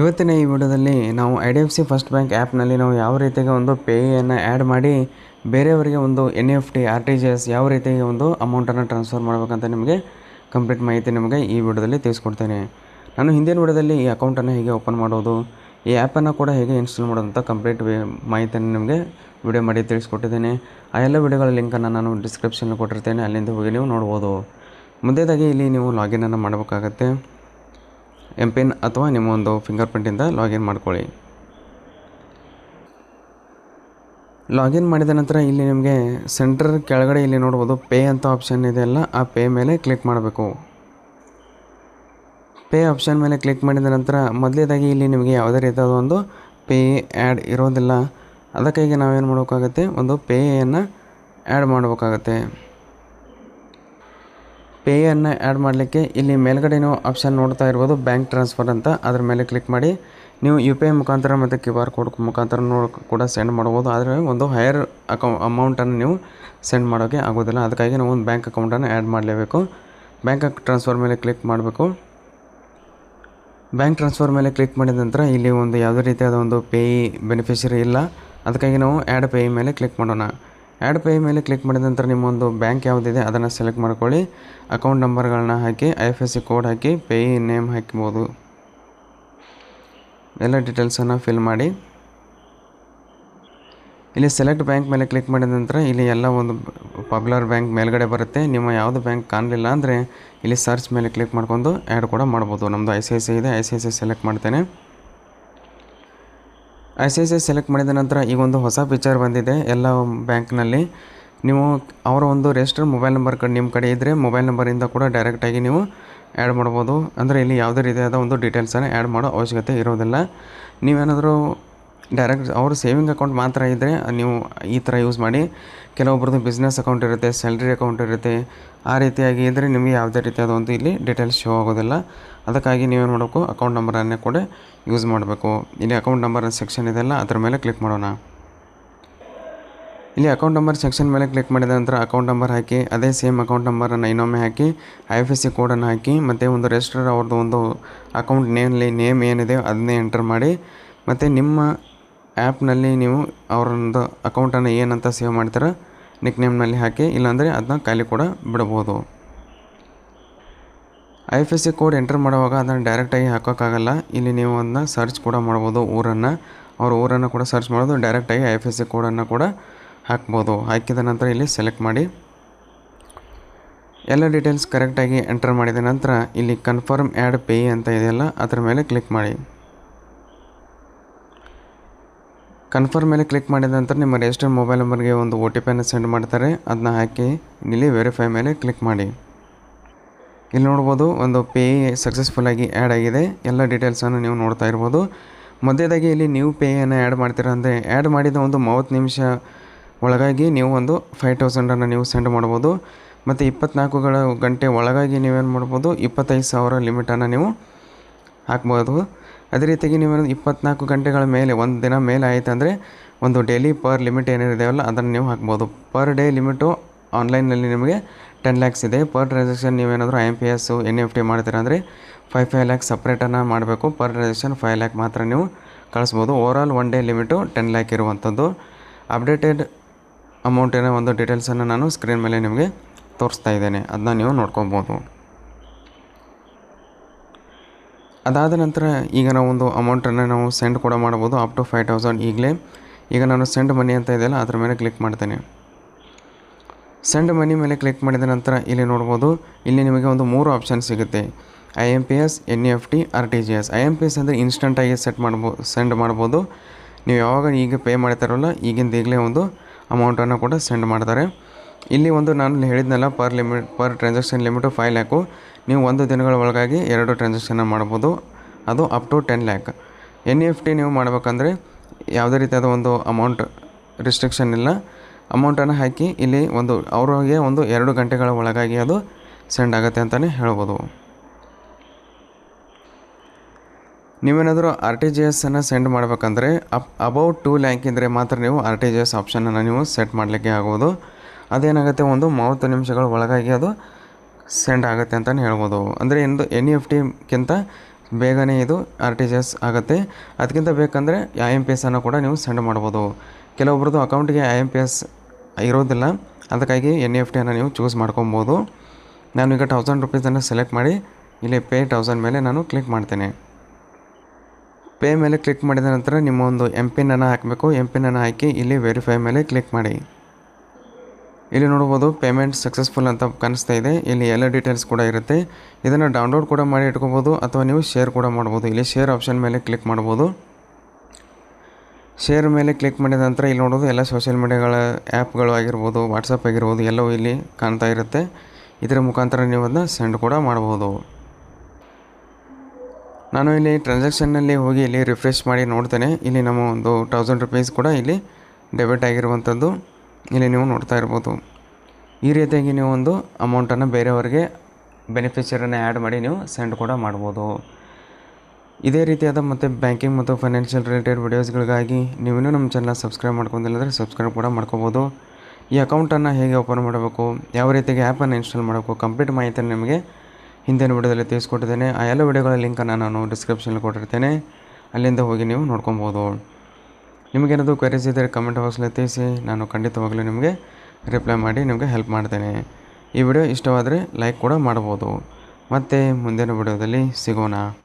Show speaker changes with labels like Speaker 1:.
Speaker 1: ಇವತ್ತಿನ ಈ ವಿಡಿಯೋದಲ್ಲಿ ನಾವು I D F C first bank ಆ್ಯಪ್ನಲ್ಲಿ ನಾವು ಯಾವ ರೀತಿಯಾಗಿ ಒಂದು ಪೇಯನ್ನು ಆ್ಯಡ್ ಮಾಡಿ ಬೇರೆಯವರಿಗೆ ಒಂದು N F T, R T G S ಯಾವ ರೀತಿಯಾಗಿ ಒಂದು ಅಮೌಂಟನ್ನು ಟ್ರಾನ್ಸ್ಫರ್ ಮಾಡಬೇಕಂತ ನಿಮಗೆ ಕಂಪ್ಲೀಟ್ ಮಾಹಿತಿ ನಿಮಗೆ ಈ ವಿಡಿಯೋದಲ್ಲಿ ತಿಳಿಸ್ಕೊಡ್ತೇನೆ. ನಾನು ಹಿಂದಿನ ವಿಡಿಯೋದಲ್ಲಿ ಈ ಅಕೌಂಟನ್ನು ಹೇಗೆ ಓಪನ್ ಮಾಡೋದು, ಈ ಆ್ಯಪನ್ನು ಕೂಡ ಹೇಗೆ ಇನ್ಸ್ಟಾಲ್ ಮಾಡೋದು ಅಂತ ಕಂಪ್ಲೀಟ್ ಮಾಹಿತಿಯನ್ನು ನಿಮಗೆ ವಿಡಿಯೋ ಮಾಡಿ ತಿಳಿಸ್ಕೊಟ್ಟಿದ್ದೇನೆ. ಆ ಎಲ್ಲ ವಿಡಿಯೋಗಳ ಲಿಂಕನ್ನು ನಾನು ಡಿಸ್ಕ್ರಿಪ್ಷನ್ ಕೊಟ್ಟಿರ್ತೇನೆ, ಅಲ್ಲಿಂದ ಹೋಗಿ ನೀವು ನೋಡ್ಬೋದು. ಮುಂದೆದಾಗಿ ಇಲ್ಲಿ ನೀವು ಲಾಗಿನನ್ನು ಮಾಡಬೇಕಾಗತ್ತೆ. ಎಂ ಪಿನ್ ಅಥವಾ ನಿಮ್ಮ ಒಂದು ಫಿಂಗರ್ ಪ್ರಿಂಟಿಂದ ಲಾಗಿನ್ ಮಾಡ್ಕೊಳ್ಳಿ. ಲಾಗಿನ್ ಮಾಡಿದ ನಂತರ ಇಲ್ಲಿ ನಿಮಗೆ ಸೆಂಟರ್ ಕೆಳಗಡೆ ಇಲ್ಲಿ ನೋಡ್ಬೋದು ಪೇ ಅಂತ ಆಪ್ಷನ್ ಇದೆಯಲ್ಲ ಆ ಪೇ ಮೇಲೆ ಕ್ಲಿಕ್ ಮಾಡಬೇಕು. ಪೇ ಆಪ್ಷನ್ ಮೇಲೆ ಕ್ಲಿಕ್ ಮಾಡಿದ ನಂತರ ಮೊದಲೇದಾಗಿ ಇಲ್ಲಿ ನಿಮಗೆ ಯಾವುದೇ ರೀತಿಯಾದ ಒಂದು ಪೇ ಆ್ಯಡ್ ಇರೋದಿಲ್ಲ. ಅದಕ್ಕಾಗಿ ನಾವೇನು ಮಾಡಬೇಕಾಗತ್ತೆ? ಒಂದು ಪೇಯನ್ನು ಆ್ಯಡ್ ಮಾಡಬೇಕಾಗತ್ತೆ. ಪೇಯನ್ನು ಆ್ಯಡ್ ಮಾಡಲಿಕ್ಕೆ ಇಲ್ಲಿ ಮೇಲ್ಗಡೆ ಆಪ್ಷನ್ ನೋಡ್ತಾ ಇರ್ಬೋದು ಬ್ಯಾಂಕ್ ಟ್ರಾನ್ಸ್ಫರ್ ಅಂತ. ಅದ್ರ ಮೇಲೆ ಕ್ಲಿಕ್ ಮಾಡಿ. ನೀವು ಯು ಪಿ ಐ ಮುಖಾಂತರ ಮತ್ತು ಕ್ಯೂ ಆರ್ ಕೋಡ್ ಮುಖಾಂತರ ಕೂಡ ಸೆಂಡ್ ಮಾಡ್ಬೋದು. ಆದರೆ ಒಂದು ಹೈಯರ್ ಅಕೌ, ಅಮೌಂಟನ್ನು ನೀವು ಸೆಂಡ್ ಮಾಡೋಕ್ಕೆ ಆಗೋದಿಲ್ಲ. ಅದಕ್ಕಾಗಿ ನಾವು ಒಂದು ಬ್ಯಾಂಕ್ ಅಕೌಂಟನ್ನು ಆ್ಯಡ್ ಮಾಡಲೇಬೇಕು. ಬ್ಯಾಂಕ್ ಟ್ರಾನ್ಸ್ಫರ್ ಮೇಲೆ ಕ್ಲಿಕ್ ಮಾಡಬೇಕು. ಬ್ಯಾಂಕ್ ಟ್ರಾನ್ಸ್ಫರ್ ಮೇಲೆ ಕ್ಲಿಕ್ ಮಾಡಿದ ನಂತರ ಇಲ್ಲಿ ಒಂದು ಯಾವುದೇ ರೀತಿಯಾದ ಒಂದು ಪೇ ಬೆನಿಫಿಷರಿ ಇಲ್ಲ. ಅದಕ್ಕಾಗಿ ನಾವು ಆ್ಯಡ್ ಪೇ ಮೇಲೆ ಕ್ಲಿಕ್ ಮಾಡೋಣ. ಆ್ಯಡ್ ಪೇ ಮೇಲೆ ಕ್ಲಿಕ್ ಮಾಡಿದ ನಂತರ ನಿಮ್ಮೊಂದು ಬ್ಯಾಂಕ್ ಯಾವುದಿದೆ, ಅದನ್ನು ಸೆಲೆಕ್ಟ್ ಮಾಡ್ಕೊಳ್ಳಿ. ಅಕೌಂಟ್ ನಂಬರ್ಗಳನ್ನ ಹಾಕಿ, I F S C code hockey, pay name ಹಾಕ್ಬೋದು. ಎಲ್ಲ ಡೀಟೇಲ್ಸನ್ನು ಫಿಲ್ ಮಾಡಿ. ಇಲ್ಲಿ ಸೆಲೆಕ್ಟ್ ಬ್ಯಾಂಕ್ ಮೇಲೆ ಕ್ಲಿಕ್ ಮಾಡಿದ ನಂತರ ಇಲ್ಲಿ ಎಲ್ಲ ಒಂದು ಪಾಪ್ಯುಲರ್ ಬ್ಯಾಂಕ್ ಮೇಲ್ಗಡೆ ಬರುತ್ತೆ. ನಿಮ್ಮ ಯಾವುದು ಬ್ಯಾಂಕ್ ಕಾಣಲಿಲ್ಲ ಅಂದರೆ ಇಲ್ಲಿ ಸರ್ಚ್ ಮೇಲೆ ಕ್ಲಿಕ್ ಮಾಡ್ಕೊಂಡು ಆ್ಯಡ್ ಕೂಡ ಮಾಡ್ಬೋದು. ನಮ್ಮದು I C I C I, C I C C select ಮಾಡ್ತೇನೆ. I C I C select ಮಾಡಿದ ನಂತರ ಈಗ ಒಂದು ಹೊಸ ಫೀಚರ್ ಬಂದಿದೆ ಎಲ್ಲ ಬ್ಯಾಂಕ್ನಲ್ಲಿ. ನೀವು ಅವರ ಒಂದು ರಿಜಿಸ್ಟರ್ ಮೊಬೈಲ್ ನಂಬರ್ ಕಡೆ ನಿಮ್ಮ ಕಡೆ ಇದ್ದರೆ ಮೊಬೈಲ್ ನಂಬರಿಂದ ಕೂಡ ಡೈರೆಕ್ಟಾಗಿ ನೀವು ಆ್ಯಡ್ ಮಾಡ್ಬೋದು. ಅಂದರೆ ಇಲ್ಲಿ ಯಾವುದೇ ರೀತಿಯಾದ ಒಂದು ಡೀಟೇಲ್ಸನ್ನು ಆ್ಯಡ್ ಮಾಡೋ ಅವಶ್ಯಕತೆ ಇರೋದಿಲ್ಲ. ನೀವೇನಾದರೂ ಡೈರೆಕ್ಟ್ ಅವರು ಸೇವಿಂಗ್ ಅಕೌಂಟ್ ಮಾತ್ರ ಇದ್ದರೆ ನೀವು ಈ ಥರ ಯೂಸ್ ಮಾಡಿ. ಕೆಲವೊಬ್ರದ್ದು ಬಿಸ್ನೆಸ್ ಅಕೌಂಟ್ ಇರುತ್ತೆ ಸ್ಯಾಲ್ರಿ ಅಕೌಂಟ್ ಇರುತ್ತೆ. ಆ ರೀತಿಯಾಗಿ ಇದ್ದರೆ ನಿಮಗೆ ಯಾವುದೇ ರೀತಿಯಾದ ಒಂದು ಇಲ್ಲಿ ಡೀಟೇಲ್ಸ್ ಶೋ ಆಗೋದಿಲ್ಲ. ಅದಕ್ಕಾಗಿ ನೀವೇನು ಮಾಡಬೇಕು ಅಕೌಂಟ್ ನಂಬರನ್ನೇ ಕೂಡ ಯೂಸ್ ಮಾಡಬೇಕು. ಇಲ್ಲಿ ಅಕೌಂಟ್ ನಂಬರ್ ಸೆಕ್ಷನ್ ಇದೆಲ್ಲ ಅದರ ಮೇಲೆ ಕ್ಲಿಕ್ ಮಾಡೋಣ. ಇಲ್ಲಿ ಅಕೌಂಟ್ ನಂಬರ್ ಸೆಕ್ಷನ್ ಮೇಲೆ ಕ್ಲಿಕ್ ಮಾಡಿದ ನಂತರ ಅಕೌಂಟ್ ನಂಬರ್ ಹಾಕಿ, ಅದೇ ಸೇಮ್ ಅಕೌಂಟ್ ನಂಬರನ್ನು ಇನ್ನೊಮ್ಮೆ ಹಾಕಿ ಐ ಎಫ್ ಎಸ್ ಸಿ ಕೋಡನ್ನು ಹಾಕಿ, ಮತ್ತು ಒಂದು ರಿಜಿಸ್ಟರ್ ಅವ್ರದ್ದು ಒಂದು ಅಕೌಂಟ್ ನೇಮ್ಲಿ ನೇಮ್ ಏನಿದೆ ಅದನ್ನೇ ಎಂಟರ್ ಮಾಡಿ, ಮತ್ತು ನಿಮ್ಮ ಆ್ಯಪ್ನಲ್ಲಿ ನೀವು ಅವರೊಂದು ಅಕೌಂಟನ್ನು ಏನಂತ ಸೇವ್ ಮಾಡ್ತೀರ ನಿಕ್ ನೇಮ್ನಲ್ಲಿ ಹಾಕಿ, ಇಲ್ಲಾಂದರೆ ಅದನ್ನ ಖಾಲಿ ಕೂಡ ಬಿಡ್ಬೋದು. I F S C code enter ಮಾಡುವಾಗ ಅದನ್ನು ಡೈರೆಕ್ಟಾಗಿ ಹಾಕೋಕ್ಕಾಗಲ್ಲ. ಇಲ್ಲಿ ನೀವು ಅದನ್ನ ಸರ್ಚ್ ಕೂಡ ಮಾಡ್ಬೋದು ಊರನ್ನು. ಅವ್ರ ಊರನ್ನು ಕೂಡ ಸರ್ಚ್ ಮಾಡೋದು ಡೈರೆಕ್ಟಾಗಿ ಐ ಎಫ್ ಎಸ್ ಸಿ ಕೋಡನ್ನು ಕೂಡ ಹಾಕ್ಬೋದು. ಹಾಕಿದ ನಂತರ ಇಲ್ಲಿ ಸೆಲೆಕ್ಟ್ ಮಾಡಿ. ಎಲ್ಲ ಡೀಟೇಲ್ಸ್ ಕರೆಕ್ಟಾಗಿ ಎಂಟರ್ ಮಾಡಿದ ನಂತರ ಇಲ್ಲಿ ಕನ್ಫರ್ಮ್ ಆ್ಯಡ್ ಪೇ ಅಂತ ಇದೆಯಲ್ಲ, ಅದರ ಮೇಲೆ ಕ್ಲಿಕ್ ಮಾಡಿ. ಕನ್ಫರ್ಮ್ ಮೇಲೆ ಕ್ಲಿಕ್ ಮಾಡಿದ ನಂತರ ನಿಮ್ಮ ರಿಜಿಸ್ಟರ್ ಮೊಬೈಲ್ ನಂಬರ್ಗೆ ಒಂದು ಒ ಟಿ ಪಿಯನ್ನು ಸೆಂಡ್ ಮಾಡ್ತಾರೆ. ಅದನ್ನ ಹಾಕಿ, ಇಲ್ಲಿ ವೆರಿಫೈ ಮೇಲೆ ಕ್ಲಿಕ್ ಮಾಡಿ. ಇಲ್ಲಿ ನೋಡ್ಬೋದು ಒಂದು ಪೇ ಸಕ್ಸಸ್ಫುಲ್ಲಾಗಿ ಆ್ಯಡ್ ಆಗಿದೆ. ಎಲ್ಲ ಡೀಟೇಲ್ಸನ್ನು ನೀವು ನೋಡ್ತಾ ಇರ್ಬೋದು. ಮಧ್ಯದಾಗಿ ಇಲ್ಲಿ ನೀವು ಪೇಯನ್ನು ಆ್ಯಡ್ ಮಾಡ್ತೀರಾ ಅಂದರೆ ಆ್ಯಡ್ ಮಾಡಿದ ಒಂದು ಮೂವತ್ತು ನಿಮಿಷ ಒಳಗಾಗಿ ನೀವು ಒಂದು ಫೈವ್ ತೌಸಂಡನ್ನು ನೀವು ಸೆಂಡ್ ಮಾಡ್ಬೋದು. ಮತ್ತು ಇಪ್ಪತ್ನಾಲ್ಕುಗಳ ಗಂಟೆ ಒಳಗಾಗಿ ನೀವೇನು ಮಾಡ್ಬೋದು, ಇಪ್ಪತ್ತೈದು ಸಾವಿರ ಲಿಮಿಟನ್ನು ನೀವು ಹಾಕ್ಬೋದು. ಅದೇ ರೀತಿಯಾಗಿ ನೀವು ಇಪ್ಪತ್ನಾಲ್ಕು ಗಂಟೆಗಳ ಮೇಲೆ, ಒಂದು ದಿನ ಮೇಲೆ ಆಯಿತು ಅಂದರೆ ಒಂದು ಡೈಲಿ ಪರ್ ಲಿಮಿಟ್ ಏನಿದೆಯಲ್ಲ ಅದನ್ನು ನೀವು ಹಾಕ್ಬೋದು. ಪರ್ ಡೇ ಲಿಮಿಟು ಆನ್ಲೈನಲ್ಲಿ ನಿಮಗೆ ಟೆನ್ ಲ್ಯಾಕ್ಸ್ ಇದೆ. ಪರ್ ಟ್ರಾನ್ಸಾಕ್ಷನ್ ನೀವೇನಾದರೂ I M P S N F T ಮಾಡ್ತೀರಾ ಅಂದರೆ ಫೈವ್ ಫೈವ್ ಲ್ಯಾಕ್ ಸಪ್ರೇಟನ್ನು ಮಾಡಬೇಕು. ಪರ್ ಟ್ರಾನ್ಸಾಕ್ಷನ್ ಫೈವ್ ಲ್ಯಾಕ್ ಮಾತ್ರ ನೀವು ಕಳಿಸ್ಬೋದು. All one day limit ten lakh ಇರುವಂಥದ್ದು ಅಪ್ಡೇಟೆಡ್ ಅಮೌಂಟಿನ ಒಂದು ಡೀಟೇಲ್ಸನ್ನು ನಾನು ಸ್ಕ್ರೀನ್ ಮೇಲೆ ನಿಮಗೆ ತೋರಿಸ್ತಾ ಇದ್ದೇನೆ. ಅದನ್ನ ನೀವು ನೋಡ್ಕೊಬೋದು. ಅದಾದ ನಂತರ ಈಗ ನಾವು ಒಂದು ಅಮೌಂಟನ್ನು ನಾವು ಸೆಂಡ್ ಕೂಡ ಮಾಡ್ಬೋದು ಅಪ್ ಟು ಫೈವ್ ತೌಸಂಡ್ ಈಗಲೇ. ಈಗ ನಾನು ಸೆಂಡ್ ಮನಿ ಅಂತ ಇದೆಯಲ್ಲ, ಅದರ ಮೇಲೆ ಕ್ಲಿಕ್ ಮಾಡ್ತೇನೆ. ಸೆಂಡ್ ಮನಿ ಮೇಲೆ ಕ್ಲಿಕ್ ಮಾಡಿದ ನಂತರ ಇಲ್ಲಿ ನೋಡ್ಬೋದು, ಇಲ್ಲಿ ನಿಮಗೆ ಒಂದು ಮೂರು ಆಪ್ಷನ್ ಸಿಗುತ್ತೆ. I M P S N F T R T G S I M P S ಅಂದರೆ ಇನ್ಸ್ಟಂಟಾಗಿ ಸೆಟ್ ಮಾಡ್ಬೋದು ಸೆಂಡ್ ಮಾಡ್ಬೋದು. ನೀವು ಯಾವಾಗ ಈಗ ಪೇ ಮಾಡ್ತಾರಲ್ಲ, ಈಗಿಂದ ಈಗಲೇ ಒಂದು ಅಮೌಂಟನ್ನು ಕೂಡ ಸೆಂಡ್ ಮಾಡ್ತಾರೆ. ಇಲ್ಲಿ ಒಂದು ನಾನು ಹೇಳಿದ್ನಲ್ಲ per limit per transaction limit five lakh ನೀವು ಒಂದು ದಿನಗಳ ಒಳಗಾಗಿ ಎರಡು ಟ್ರಾನ್ಸಾಕ್ಷನ್ನ ಮಾಡ್ಬೋದು ಅದು up to ten lakh N F T ನೀವು ಮಾಡಬೇಕಂದ್ರೆ ಯಾವುದೇ ರೀತಿಯಾದ ಒಂದು ಅಮೌಂಟ್ ರಿಸ್ಟ್ರಿಕ್ಷನ್ ಇಲ್ಲ. ಅಮೌಂಟನ್ನು ಹಾಕಿ ಇಲ್ಲಿ ಒಂದು, ಅವ್ರಿಗೆ ಒಂದು ಎರಡು ಗಂಟೆಗಳ ಒಳಗಾಗಿ ಅದು ಸೆಂಡ್ ಆಗುತ್ತೆ ಅಂತಲೇ ಹೇಳ್ಬೋದು. ನೀವೇನಾದರೂ ಆರ್ ಟಿ ಜಿ ಎಸ್ಸನ್ನು ಸೆಂಡ್ ಮಾಡಬೇಕಂದ್ರೆ ಅಪ್ ಅಬೌಟ್ ಟೂ ಲ್ಯಾಂಕ್ ಇದ್ದರೆ ಮಾತ್ರ ನೀವು ಆರ್ ಟಿ ಜಿ ಎಸ್ ಆಪ್ಷನನ್ನು ನೀವು ಸೆಟ್ ಮಾಡಲಿಕ್ಕೆ ಆಗೋದು ಅದೇನಾಗುತ್ತೆ, ಒಂದು ಮೂವತ್ತು ನಿಮಿಷಗಳ ಒಳಗಾಗಿ ಅದು ಸೆಂಡ್ ಆಗುತ್ತೆ ಅಂತಲೇ ಹೇಳ್ಬೋದು. ಅಂದರೆ ಇಂದು ಎನ್ ಇ ಎಫ್ ಟಿಗಿಂತ ಬೇಗನೆ ಇದು ಆರ್ ಟಿ ಜಿ ಎಸ್ ಆಗುತ್ತೆ. ಅದಕ್ಕಿಂತ ಬೇಕಂದರೆ ಐ ಎಂ ಪಿ ಎಸ್ ಅನ್ನು ಕೂಡ ನೀವು ಸೆಂಡ್ ಮಾಡ್ಬೋದು. ಕೆಲವೊಬ್ರದ್ದು ಅಕೌಂಟಿಗೆ ಐ ಎಂ ಪಿ ಎಸ್ ಇರೋದಿಲ್ಲ. ಅದಕ್ಕಾಗಿ ಎನ್ ಇ ಎಫ್ ಟಿಯನ್ನು ನೀವು ಚೂಸ್ ಮಾಡ್ಕೊಬೋದು. ನಾನು ಈಗ ತೌಸಂಡ್ ರುಪೀಸನ್ನು ಸೆಲೆಕ್ಟ್ ಮಾಡಿ ಇಲ್ಲಿ ಪೇ ಥೌಸಂಡ್ ಮೇಲೆ ನಾನು ಕ್ಲಿಕ್ ಮಾಡ್ತೇನೆ. ಪೇ ಮೇಲೆ ಕ್ಲಿಕ್ ಮಾಡಿದ ನಂತರ ನಿಮ್ಮ ಒಂದು ಎಂ ಪಿನ್ನನ್ನು ಹಾಕಬೇಕು. ಎಂ ಪಿನ್ನನ್ನು ಹಾಕಿ ಇಲ್ಲಿ ವೆರಿಫೈ ಮೇಲೆ ಕ್ಲಿಕ್ ಮಾಡಿ. ಇಲ್ಲಿ ನೋಡ್ಬೋದು ಪೇಮೆಂಟ್ ಸಕ್ಸಸ್ಫುಲ್ ಅಂತ ಕಾಣಿಸ್ತಾ ಇದೆ. ಇಲ್ಲಿ ಎಲ್ಲ ಡೀಟೇಲ್ಸ್ ಕೂಡ ಇರುತ್ತೆ. ಇದನ್ನು ಡೌನ್ಲೋಡ್ ಕೂಡ ಮಾಡಿ ಇಟ್ಕೋಬೋದು ಅಥವಾ ನೀವು ಶೇರ್ ಕೂಡ ಮಾಡ್ಬೋದು ಇಲ್ಲಿ ಶೇರ್ ಆಪ್ಷನ್ ಮೇಲೆ ಕ್ಲಿಕ್ ಮಾಡ್ಬೋದು ಶೇರ್ ಮೇಲೆ ಕ್ಲಿಕ್ ಮಾಡಿದ ನಂತರ ಇಲ್ಲಿ ನೋಡೋದು ಎಲ್ಲ ಸೋಷಿಯಲ್ ಮೀಡಿಯಾಗಳ ಆ್ಯಪ್ಗಳು ಆಗಿರ್ಬೋದು ವಾಟ್ಸಪ್ ಆಗಿರ್ಬೋದು, ಎಲ್ಲವೂ ಇಲ್ಲಿ ಕಾಣ್ತಾ ಇರುತ್ತೆ. ಇದರ ಮುಖಾಂತರ ನೀವು ಅದನ್ನ ಸೆಂಡ್ ಕೂಡ ಮಾಡ್ಬೋದು ನಾನು ಇಲ್ಲಿ ಟ್ರಾನ್ಸಾಕ್ಷನ್ನಲ್ಲಿ ಹೋಗಿ ಇಲ್ಲಿ ರಿಫ್ರೆಶ್ ಮಾಡಿ ನೋಡ್ತೇನೆ. ಇಲ್ಲಿ ನಮ್ಮ ಒಂದು ತೌಸಂಡ್ ರುಪೀಸ್ ಕೂಡ ಇಲ್ಲಿ ಡೆಬಿಟ್ ಆಗಿರುವಂಥದ್ದು. ಇಲ್ಲಿ ನೀವು ನೋಡ್ತಾ ಇರ್ಬೋದು. ಈ ರೀತಿಯಾಗಿ ನೀವು ಒಂದು ಅಮೌಂಟನ್ನು ಬೇರೆಯವರಿಗೆ ಬೆನಿಫಿಷರನ್ನು ಆ್ಯಡ್ ಮಾಡಿ ನೀವು ಸೆಂಡ್ ಕೂಡ ಮಾಡ್ಬೋದು. ಇದೇ ರೀತಿಯಾದ ಮತ್ತು ಬ್ಯಾಂಕಿಂಗ್ ಮತ್ತು ಫೈನಾನ್ಷಿಯಲ್ ರಿಲೇಟೆಡ್ ವಿಡಿಯೋಸ್ಗಳಿಗಾಗಿ ನೀವಿನ್ನೂ ನಮ್ಮ ಚಾನಲ್ ಸಬ್ಸ್ಕ್ರೈಬ್ ಮಾಡ್ಕೊಂಡಿಲ್ಲಂದರೆ ಸಬ್ಸ್ಕ್ರೈಬ್ ಕೂಡ ಮಾಡ್ಕೋಬೋದು. ಈ ಅಕೌಂಟನ್ನು ಹೇಗೆ ಓಪನ್ ಮಾಡಬೇಕು, ಯಾವ ರೀತಿಯಾಗಿ ಆ್ಯಪನ್ನು ಇನ್ಸ್ಟಾಲ್ ಮಾಡಬೇಕು ಕಂಪ್ಲೀಟ್ ಮಾಹಿತಿಯನ್ನು ನಿಮಗೆ ಹಿಂದಿನ ವಿಡಿಯೋದಲ್ಲಿ ತಿಳಿಸ್ಕೊಟ್ಟಿದ್ದೇನೆ. ಆ ಎಲ್ಲ ವಿಡಿಯೋಗಳ ಲಿಂಕನ್ನು ನಾನು ಡಿಸ್ಕ್ರಿಪ್ಷನಲ್ಲಿ ಕೊಟ್ಟಿರ್ತೇನೆ. ಅಲ್ಲಿಂದ ಹೋಗಿ ನೀವು ನೋಡ್ಕೊಬೋದು. ನಿಮಗೇನಾದರೂ ಕ್ವೆರೀಸ್ ಇದ್ದರೆ ಕಮೆಂಟ್ ಬಾಕ್ಸಲ್ಲಿ ತಿಳಿಸಿ, ನಾನು ಖಂಡಿತವಾಗಲೂ ನಿಮಗೆ ರಿಪ್ಲೈ ಮಾಡಿ ನಿಮಗೆ ಹೆಲ್ಪ್ ಮಾಡ್ತೇನೆ. ಈ ವಿಡಿಯೋ ಇಷ್ಟವಾದರೆ ಲೈಕ್ ಕೂಡ ಮಾಡ್ಬೋದು ಮತ್ತು ಮುಂದಿನ ವಿಡಿಯೋದಲ್ಲಿ ಸಿಗೋಣ.